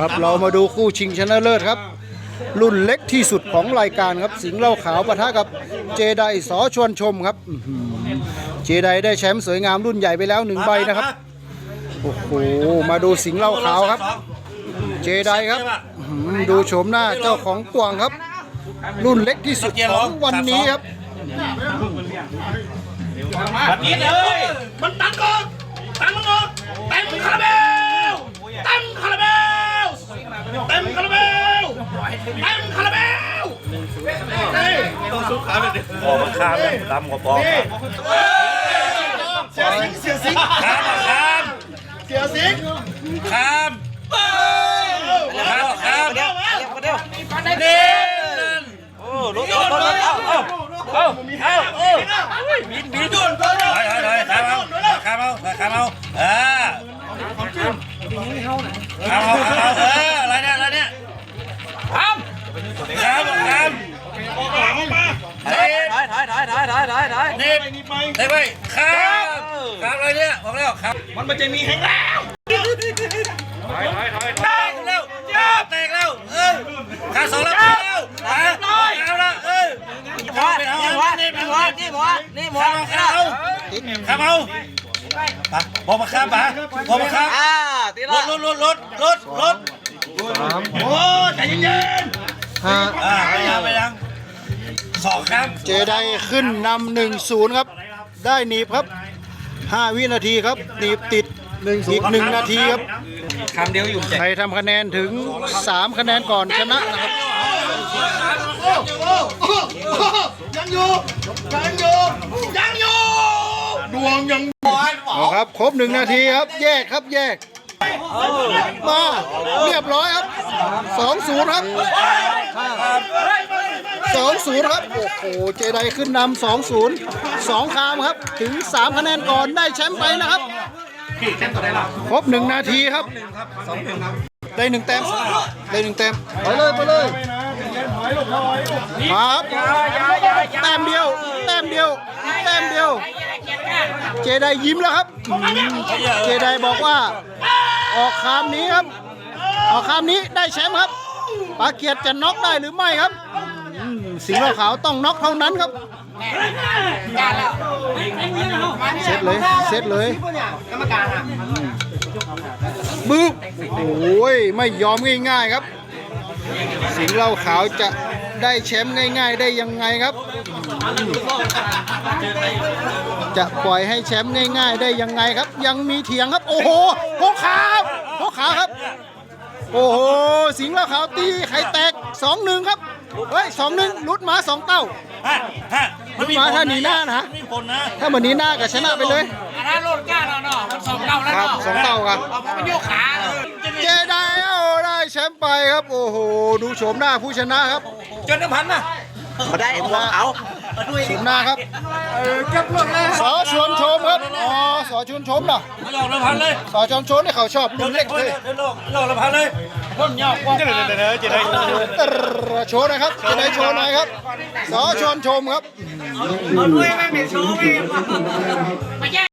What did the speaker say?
ครับเรามาดูคู่ชิงชนะเลิศครับ รุ่นเล็กที่สุดของรายการครับ สิงห์เหล่าขาวปะทะกับเจไดสอชวนชมครับอื้อหือเจไดได้แชมป์สวยงามรุ่นใหญ่ไปแล้วหนึ่งใบนะครับโอ้โหมาดูสิงห์เหล่าขาวครับ เจไดครับอื้อหือดูโฉมหน้าเจ้าของกวางครับ รุ่นเล็กที่สุดของวันนี้ครับนี่เลยมันตันก่อนตันมันก่อนเต็ พอมันข้ามเลยดำกว่าปอมเสียสิงเสียสิงข้ามข้ามเสียสิงข้ามข้ามข้ามเดี๋ยวเดี๋ยวเดี๋ยวนี่โอ้รถรถรถเอาเอาเอาเอาเออบินบินโดนโดนถอยถอยถอยข้ามเอาข้ามเอาข้ามเอาเออข้ามเอาข้ามเอา อยถอยถอยถอยนี่ได้ไหมข้ามข้ามอะไรเนี่ยบอกแล้วข้ามมันมันจะมีแห้งแล้วแตกแล้วแตกแล้วเออข้าสองแล้วแล้วเอาละเออนี่หมอนี่หมอนี่หมอนี่หมอนี่หมอข้ามเอาข้ามเอาบอกมาข้ามปะบอกมาข้ามอ่าตีรละถรถรถรถรถรถโอ้ใจเย็นห้าอ่าไปยังไปยัง สองข้ามเจไดขึ้นนำหนึ่งศูนย์ครับ ได้หนีบครับห้าวินาทีครับหนีบติดอีกหนึ่งนาทีครับคำเดียวอยู่ใครทำคะแนนถึง3คะแนนก่อนชนะนะครับยังอยู่ยังอยู่ยังอยู่ดวงยังเอาครับครบหนึ่งนาทีครับ แยกครับแยกมาเรียบร้อยครับสองศูนย์ครับ สองศูนย์ครับ โอ้โห เจไดขึ้นนำสองศูนย์สองคามครับ ถึง3คะแนนก่อนได้แชมป์ไปนะครับครบหนึ่งนาทีครับได้หนึ่งแต้มได้หนึ่งแต้มไปเลยไปเลยมาครับแต้มเดียว แต้มเดียวอีกแต้มเดียว เจไดยิ้มแล้วครับอืมเจไดบอกว่า ออกคำนี้ครับ ออกคำนี้ได้แชมป์ครับปาเกียรติจะน็อกได้หรือไม่ครับอืม สิงห์เหล่าขาวต้องน็อกเท่านั้นครับ เซตเลย เซตเลยบึ้บโอ้ย ไม่ยอมง่ายๆครับ สิงห์เหล่าขาวจะได้แชมป์ง่ายๆ ได้ยังไงครับ จะปล่อยให้แชมป์ง่ายๆ ได้ยังไงครับ ยังมีเถียงครับ โอ้โหพกขาครับพกขาครับ โอ้โห สิงห์เหล่าขาวตีไข่แตกสองหนึ่งครับ เฮ้ยสองหนึ่งลุดมาสองเต้า ฮะฮะลุดมาถ้าหนีหน้านะ มีผลนะถ้าเหมือนนี้หน้าก็ชนะไปเลย อันนั้นโลดก้าแล้วเนาะมันสองเก้าแล้วครับเนาะสองเต้าครับ เอามันโยกขาเออเจไดเอาได้แชมป์ไปครับ โอ้โห ดูโฉมหน้าผู้ชนะครับจนน้ำพันนะมาได้หัวเขาโฉมหน้าครับสอชวนชมครับอ๋อสอชวนชมเนาะหลอกละพันเลยสอชวนชมเนี่ยเขาชอบรุ่นเล็กเลยหลอกหลอกละพันเลย คนยอกว่าจะได้จะได้เออโชว์หนะครับจะได้โชว์หน่อยครับสอชวนชมครับด้วยไม่เป็นโชว์ไม่